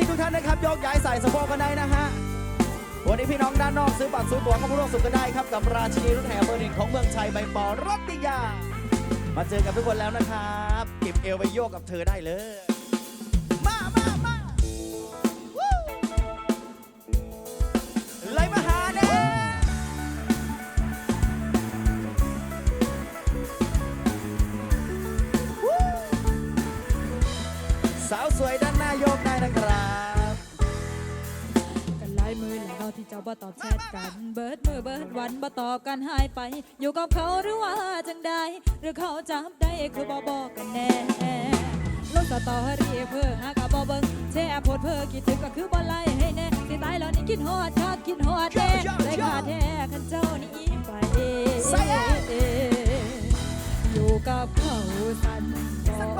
ชิกทุกท่านนะครับยกย้ายใส่สะโพกกันได้นะฮะ วันนี้พี่น้องด้านนอกซื้อบัตรซื้อตั๋วเข้ามาร่วมสนุกกันได้ครับ กับราชินีรถแห่เบอร์หนึ่งของเมืองชัยใบปอรัตยา มาเจอกับทุกคนแล้วนะครับ เก็บเอวไปโยกกับเธอได้เลย มามามา สาวสวยด้านหน้าโยกได้นะครับกันหลายมือแล้วที่เจ้าบ่ตอบแชทกัน เบิดมือเบิดวันบ่ตอบกันหายไป อยู่กับเขาหรือว่าจังใดหรือเขาจับได้คือบ่บอกกันแน่ลงสตอรี่เพื่อหากะบ่เบิ่งแช่โพดเพื่อคิดถึงก็คือบ่ไล่ให้แน่สิตายแล้วนี่คิดฮอดชาติคิดฮอดแน่ได้ค่าแท้คันเจ้านี่ไปใส่เออยู่กับเขาสันบ่คือบ่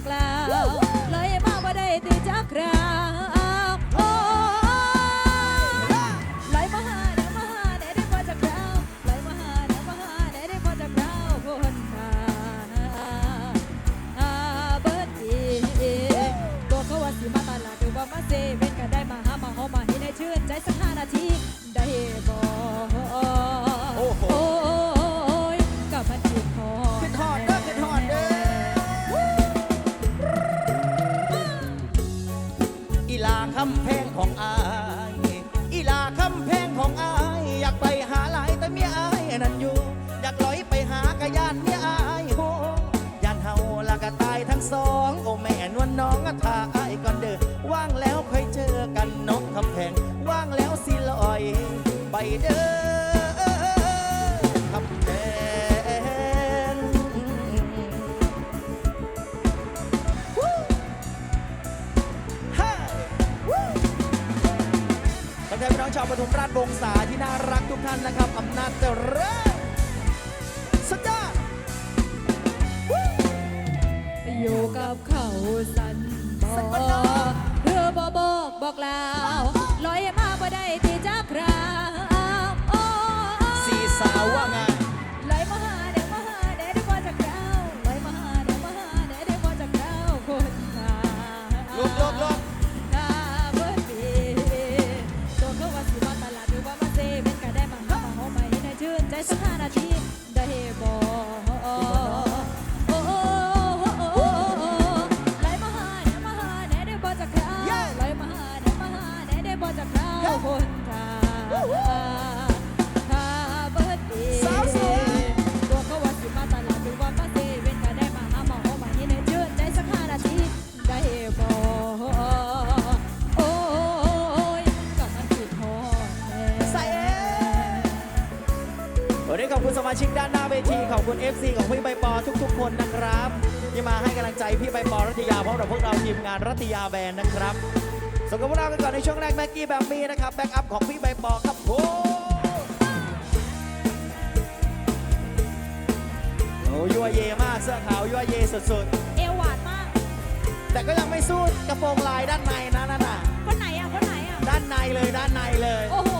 บอกบอกลา งศาที่น่ารักทุกท่านนะครับอำนาจเจริญสุดยอดอยู่กับเขาสันบอเพื่อบ่บอกบอกลาว คราวคนทาทาเบิดปีสาวสวยตัวเขาว่าสิมาตลาดหรือว่ามาเซเว่นก็ได้มาหาหมาหอมมาให้ได้ชื่นใจสักห้านาทีได้บ่โอ้ยกับมันผิดฮอแน่ใส่เอวันนี้ขอบคุณสมาชิกด้านหน้าเวที ขอบคุณ FC ของพี่ใบปอทุก ๆ คนนะครับ ที่มาให้กำลังใจพี่ใบปอรัตยาพร้อมกับพวกเราทีมงานรัตยาแบรนด์นะครับ ส่งกับพวกเรากันก่อนในช่วงแรกแม็กกี้แบมมี่นะครับแบ็กอัพของพี่ใบปอครับผมโอ้ยั่วเยมากเสื้อขาวยั่วเยสุดเอวหวานมาก ๆ แต่ก็ยังไม่สู้กระโปรงลายด้านในนะนั่นน่ะ คนไหนอะ คนไหนอะ ด้านในเลยด้านในเลย โอ้โห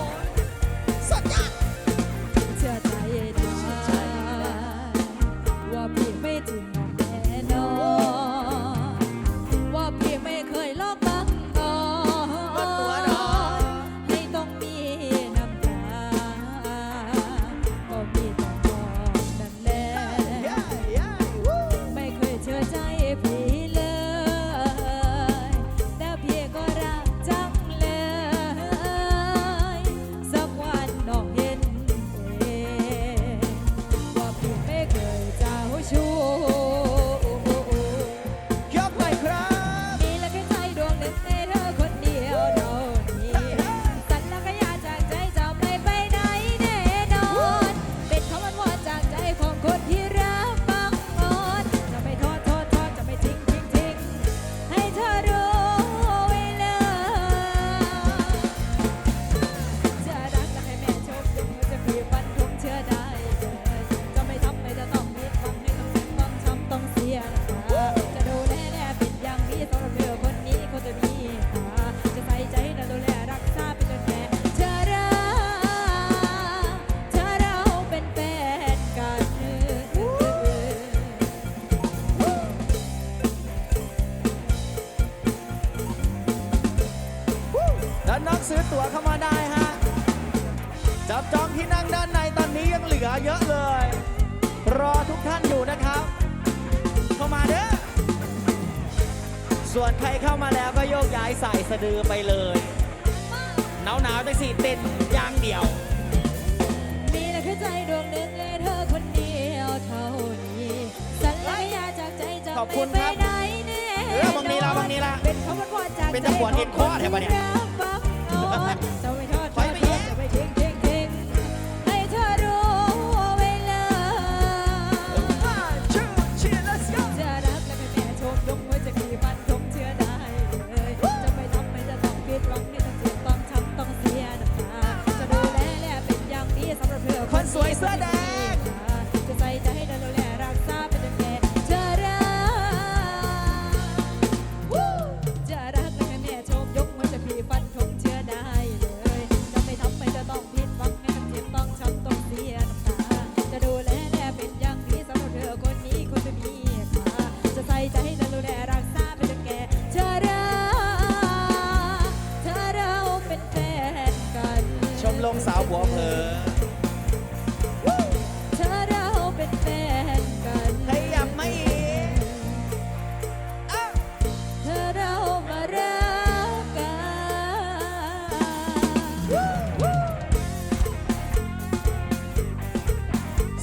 ทุกท่านอยู่นะครับ เข้ามาเด้อ ส่วนใครเข้ามาแล้วก็โยกย้ายใส่สะดือไปเลย หนาวหนาวๆจังสิเต้นอย่างเดียว มีนะคือใจดวงหนึ่งเลยเธอคนเดียวเท่านี้สัญญาจากใจจะขอบคุณไม่ครัไปบไหนแน่เออบางนี้ละบางนี้ละเป็นคำว่าพอจากเป็นตะกรวดเห็ดข้อแถวบ้านเนี่ย รับฟังนอนจะไม่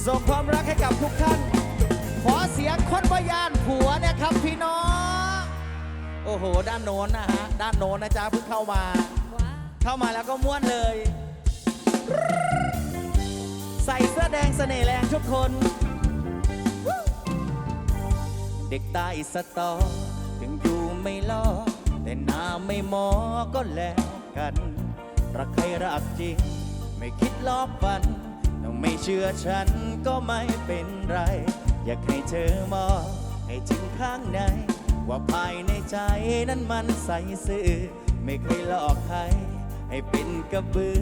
ส่งความรักให้กับทุกท่าน ขอเสียงคนพยานผัวเนะครับพี่น้อง โอ้โห ด้านโน้นนะฮะ ด้านโน้นนะจ๊ะเพิ่งเข้ามาาเข้ามาแล้วก็ม้วนเลย ใส่เสื้อแดงเสน่ห์แรงทุกคน เด็กใต้สตอ ถึงอยู่ไม่รอแต่หน้าไม่มอก็แล้วกัน รักใครรักจริง ไม่คิดลอบฟัน ไม่เชื่อฉันก็ไม่เป็นไร อยากให้เธอมองให้ถึงข้างใน ว่าภายในใจนั้นมันใสซื่อ ไม่เคยหลอกใคร ให้เป็นกระบือ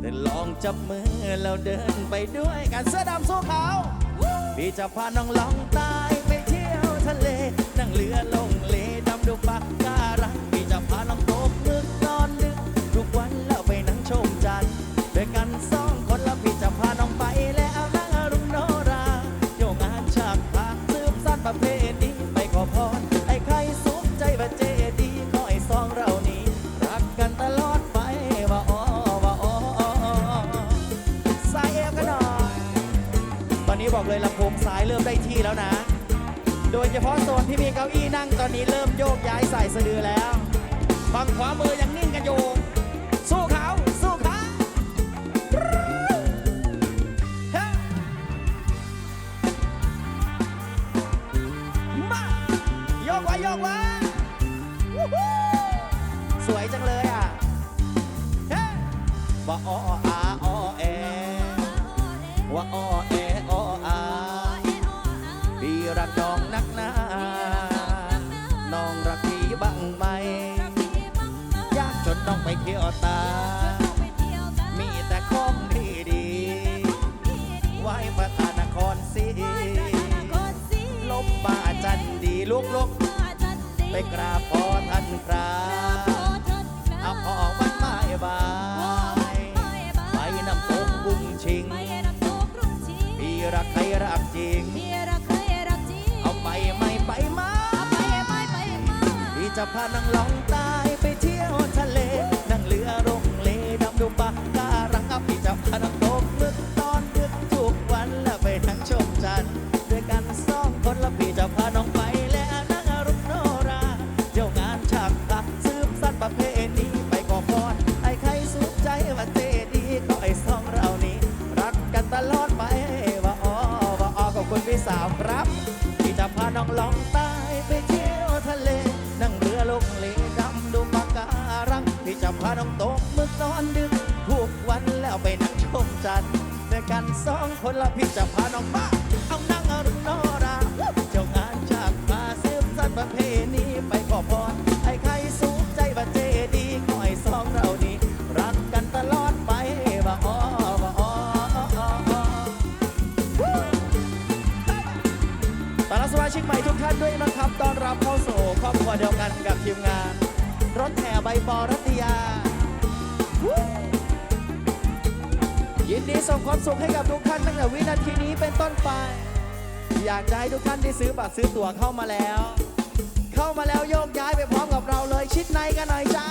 แต่ลองจับมือแล้วเดินไปด้วยกันเสื้อดำสู้เขาวพี่จะพาน้องลองตายไปเที่ยวทะเล นั่งเรือลงเลดำดูปะ อี้นั่งตอนนี้เริ่มโยกย้ายใส่สะดือแล้วฝั่งขวามือยังนิ่งกันอยู่สู้เขาสู้เขามาโยกไว้โยกไว้สวยจังเลยอะว่าอ้ออาอ้อแอว่าอ้อแออ้ออาพี่รักจองนักหนา ต้องไปเที่ยวตา มีแต่ของดีดีๆไว้ประธานนครสีลบป่าจันดีลุกลุกไปกราบขอท่านคราเอาออกวันไม้บายไปน้ำตกบุงชิงพี่รักใครรักจริง เอาไปไม่ไปมาพี่จะพานังล่อง คุณพี่สาวครับ ที่จะพาน้องล่องใตายไปเที่ยวทะเล นั่งเรือลงเลดำดูปะการัง ที่จะพาน้องตกมึกนอนดึกทุกวันแล้วไปนั่งชมจันทร์ด้วยกันสองคนละพี่จะพาน้องมาเอานั่งอรุณนราเจ้างานจากมาเสืบสันประเพณีานด้วยนะครับต้อนรับเข้าสู่ครอบครัวเดียวกันกับทีมงาน รถแห่ใบปอรัตยา ยินดีส่งความสุขให้กับทุกท่านตั้งแต่วินาทีนี้เป็นต้นไป อยากจะให้ทุกท่านที่ซื้อบัตรซื้อตั๋วเข้ามาแล้ว เข้ามาแล้วโยกย้ายไปพร้อมกับเราเลยชิดในกันหน่อยจ้า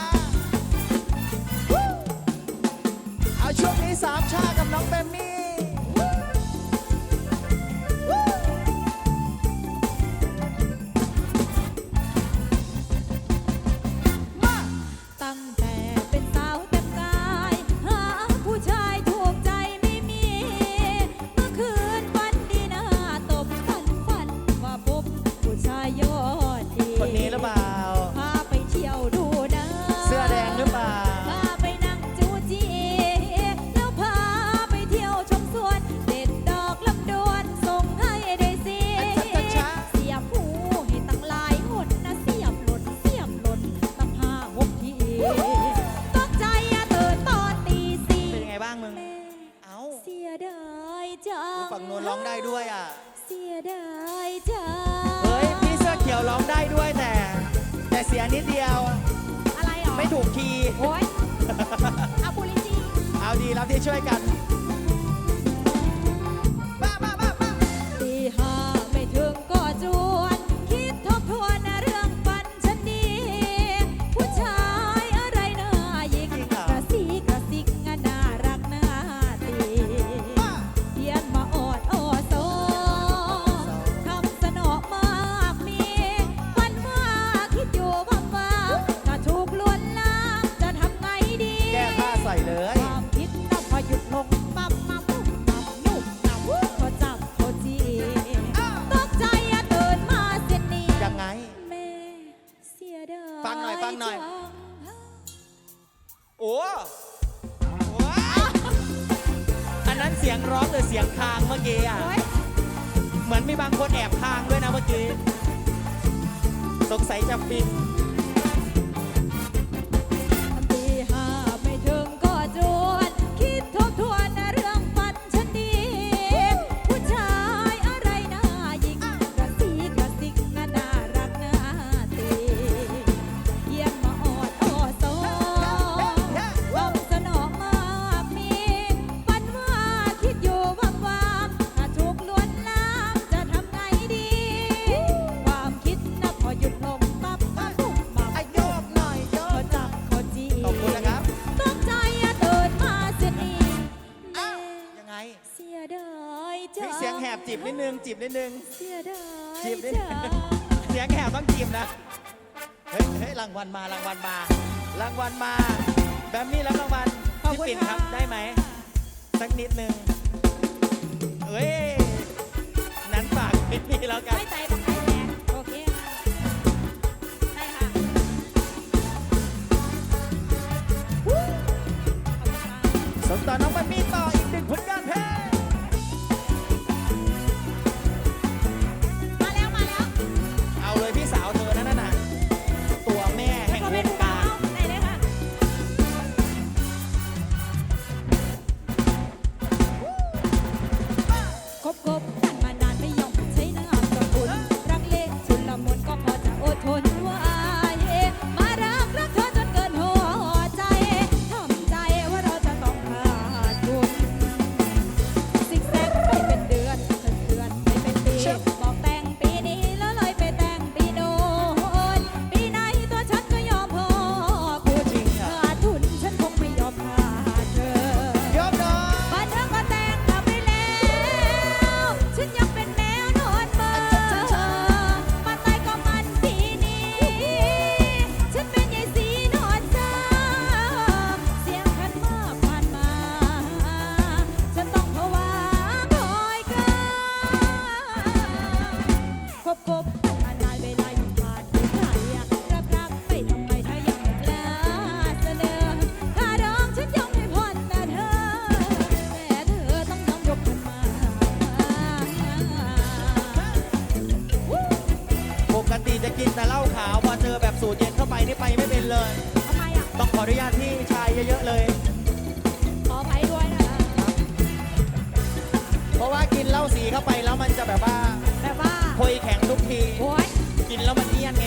เอาช่วงนี้สามชากับน้องเบมมี่ โอ้ยเอาบุรี่จี เอาดีรับที่ช่วยกัน สงสัยจะฟิน จีบนิดนึง เสียดายจีบนิดนึเสียงแหบต้องจีบนะ เฮ้ยเฮ้ยรางวัลมารางวัลมา รางวัลมา แบมมี่รับรางวัลพี่ปิ่นครับได้ไหม สักนิดนึง นุญาตพี่ชายเยอะๆเลย ขอไปด้วยนะคะเพราะว่ากินเหล้าสีเข้าไปแล้วมันจะแบบว่าแบบว่าคุยแข็งทุกทีกินแล้วมันเนียนไง